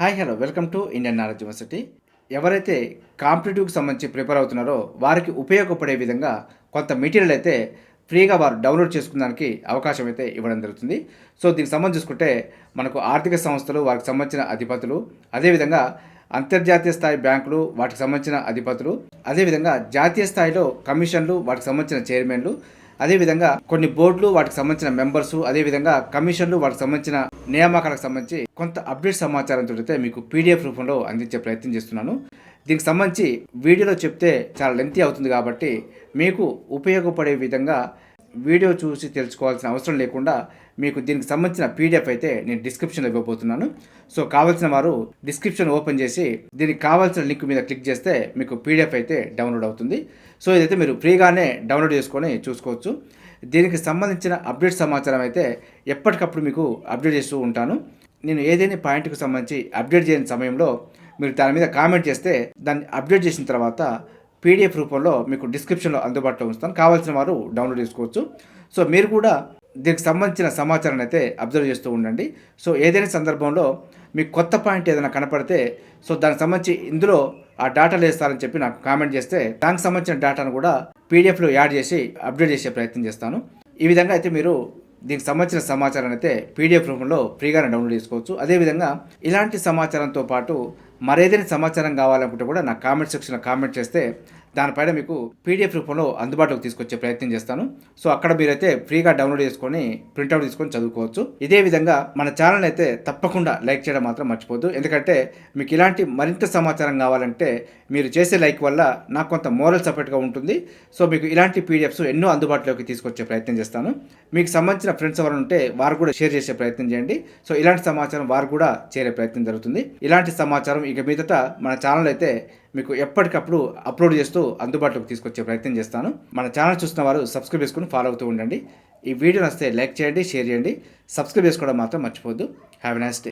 Hi hello. Welcome to Indian knowledge university. ఎవరైతే కాంపిటేటివ్కి సంబంధించి ప్రిపేర్ అవుతున్నారో వారికి ఉపయోగపడే విధంగా కొంత మెటీరియల్ అయితే ఫ్రీగా వారు డౌన్లోడ్ చేసుకున్నానికి అవకాశం అయితే ఇవ్వడం జరుగుతుంది. సో దీనికి సంబంధించి చూసుకుంటే మనకు ఆర్థిక సంస్థలు వారికి సంబంధించిన అధిపతులు అదేవిధంగా అంతర్జాతీయ స్థాయి బ్యాంకులు వాటికి సంబంధించిన అధిపతులు అదేవిధంగా జాతీయ స్థాయిలో కమిషన్లు వాటికి సంబంధించిన చైర్మన్లు అదేవిధంగా కొన్ని బోర్డులు వాటికి సంబంధించిన మెంబర్స్ అదేవిధంగా కమిషన్లు వాటికి సంబంధించిన నియామకాలకు సంబంధించి కొంత అప్డేట్ సమాచారం చూడితే మీకు పీడిఎఫ్ రూపంలో అందించే ప్రయత్నం చేస్తున్నాను. దీనికి సంబంధించి వీడియోలో చెప్తే చాలా లెంతీ అవుతుంది కాబట్టి మీకు ఉపయోగపడే విధంగా వీడియో చూసి తెలుసుకోవాల్సిన అవసరం లేకుండా మీకు దీనికి సంబంధించిన పీడిఎఫ్ అయితే నేను డిస్క్రిప్షన్లో ఇవ్వబోతున్నాను. సో కావాల్సిన వారు డిస్క్రిప్షన్ ఓపెన్ చేసి దీనికి కావాల్సిన లింక్ మీద క్లిక్ చేస్తే మీకు పీడిఎఫ్ అయితే డౌన్లోడ్ అవుతుంది. సో ఇదైతే మీరు ఫ్రీగానే డౌన్లోడ్ చేసుకొని చూసుకోవచ్చు. దీనికి సంబంధించిన అప్డేట్ సమాచారం అయితే ఎప్పటికప్పుడు మీకు అప్డేట్ చేస్తూ ఉంటాను. నేను ఏదైనా పాయింట్కి సంబంధించి అప్డేట్ చేయని సమయంలో మీరు దాని మీద కామెంట్ చేస్తే దాన్ని అప్డేట్ చేసిన తర్వాత పీడిఎఫ్ రూపంలో మీకు డిస్క్రిప్షన్లో అందుబాటులో ఉంచుతాను. కావాల్సిన వారు డౌన్లోడ్ చేసుకోవచ్చు. సో మీరు కూడా దీనికి సంబంధించిన సమాచారాన్ని అయితే అబ్జర్వ్ చేస్తూ ఉండండి. సో ఏదైనా సందర్భంలో మీకు కొత్త పాయింట్ ఏదైనా కనపడితే సో దానికి సంబంధించి ఇందులో ఆ డేటాలు వేస్తారని చెప్పి నాకు కామెంట్ చేస్తే దానికి సంబంధించిన డేటాను కూడా పీడిఎఫ్లో యాడ్ చేసి అప్డేట్ చేసే ప్రయత్నం చేస్తాను. ఈ విధంగా అయితే మీరు దీనికి సంబంధించిన సమాచారాన్ని అయితే పీడిఎఫ్ రూపంలో ఫ్రీగానే డౌన్లోడ్ చేసుకోవచ్చు. అదేవిధంగా ఇలాంటి సమాచారంతో పాటు మరేదైనా సమాచారం కావాలనుకుంటే కూడా నా కామెంట్ సెక్షన్లో కామెంట్ చేస్తే దానిపైన మీకు పీడిఎఫ్ రూపంలో అందుబాటులోకి తీసుకొచ్చే ప్రయత్నం చేస్తాను. సో అక్కడ మీరైతే ఫ్రీగా డౌన్లోడ్ చేసుకొని ప్రింట్అవుట్ తీసుకొని చదువుకోవచ్చు. ఇదే విధంగా మన ఛానల్ అయితే తప్పకుండా లైక్ చేయడం మాత్రం మర్చిపోద్దు ఎందుకంటే మీకు ఇలాంటి మరింత సమాచారం కావాలంటే మీరు చేసే లైక్ వల్ల నాకు కొంత మోరల్ సపోర్ట్గా ఉంటుంది. సో మీకు ఇలాంటి పీడిఎఫ్స్ ఎన్నో అందుబాటులోకి తీసుకొచ్చే ప్రయత్నం చేస్తాను. మీకు సంబంధించిన ఫ్రెండ్స్ ఎవరైనా ఉంటే వారు కూడా షేర్ చేసే ప్రయత్నం చేయండి. సో ఇలాంటి సమాచారం వారు కూడా చేరే ప్రయత్నం జరుగుతుంది. ఇలాంటి సమాచారం ఇక మీదట మన ఛానల్ అయితే మీకు ఎప్పటికప్పుడు అప్లోడ్ చేస్తూ అందుబాటులోకి తీసుకొచ్చే ప్రయత్నం చేస్తాను. మన ఛానల్ చూస్తున్న వారు సబ్స్క్రైబ్ చేసుకుని ఫాలో అవుతూ ఉండండి. ఈ వీడియో నస్తే లైక్ చేయండి షేర్ చేయండి. సబ్స్క్రైబ్ చేసుకోవడం మాత్రం మర్చిపోద్దు హ్యావ్ నైస్ డే